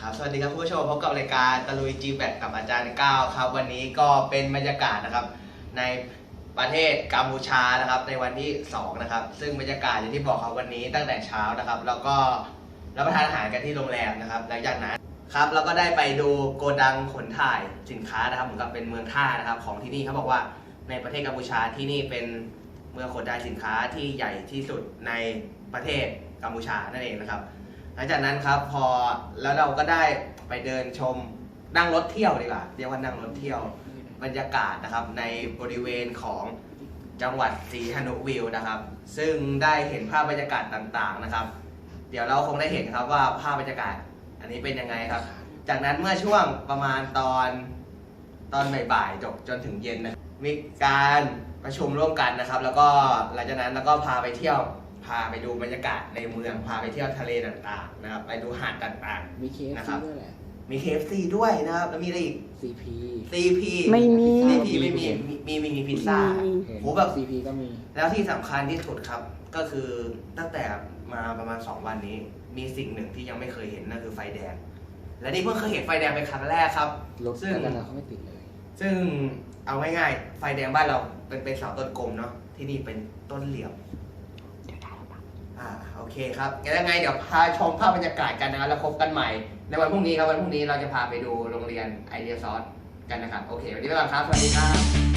ครับคุณผู้ชมพบกับรายการตะลุยจีแบกกับอาจารย์ก้าวครับ วันนี้ก็เป็นบรรยากาศนะครับ ในประเทศกัมพูชานะครับ ในวันที่2นะครับ ซึ่งบรรยากาศอย่างที่บอกครับวันนี้ตั้งแต่เช้านะครับ แล้วก็รับประทานอาหารกันที่โรงแรมนะครับหลังจากนั้นครับเราก็ได้ไปดูโกดังขนถ่ายสินค้านะครับเหมือนกับเป็นเมืองท่านะครับของที่นี่เขาบอกว่าในประเทศกัมพูชาที่นี่เป็นเมืองขนถ่ายสินค้าที่ใหญ่ที่สุดในประเทศกัมพูชานั่นเองนะครับ ลังจากนั้นครับพอแล้วเราก็ได้ไปเดินชมนั่งรถเที่ยวดีกว่าเรียกว่านั่งรถเที่ยวบรรยากาศนะครับในบริเวณของจังหวัดศรีหนุวิวนะครับ ซึ่งได้เห็นภาพบรรยากาศต่างๆนะครับ เดี๋ยวเราคงได้เห็นครับว่าภาพบรรยากาศอันนี้เป็นยังไงครับ จากนั้นเมื่อช่วงประมาณตอนตอนบ่ายๆจบจนถึงเย็นนะมีการประชุมร่วมกันนะครับ แล้วก็หลังจากนั้นแล้วก็พาไปเที่ยว พาไปดูบรรยากาศในเมือง พาไปเที่ยวทะเลต่างๆนะครับ ไปดูหาดต่างมีเคฟนะครัซีบด้วยแหละๆ มี KFC ด้วยนะครับ แล้วมีอะไรอีก ซีพี CP ไม่มี CP ไม่มี มีมีมีพิซซ่า มี โหแบบ ซีพีก็มี แล้วที่สำคัญที่สุดครับ ก็คือตั้งแต่มาประมาณ 2 วันนี้ มีสิ่งหนึ่งที่ยังไม่เคยเห็นนั่นคือไฟแดง และนี่เพิ่งเคยเห็นไฟแดงเป็นครั้งแรกครับ รถซึ่งกันเขาไม่ติดเลย ซึ่งเอาง่ายๆ ไฟแดงบ้านเราเป็นเป็นเสาต้นกลมเนาะที่นี่เป็นต้นเหลี่ยมอ่าโอ เคครับงั้นยังไงเดี๋ยวพาชมภาพบรรยากาศกันนะครับแล้วพบกันใหม่ ในวันพรุ่งนี้ครับวันพรุ่งนี้เราจะพาไปดูโรงเรียนไอเดียซอสกันนะครับ โอเค วันนี้ไปก่อนครับ สวัสดีครับ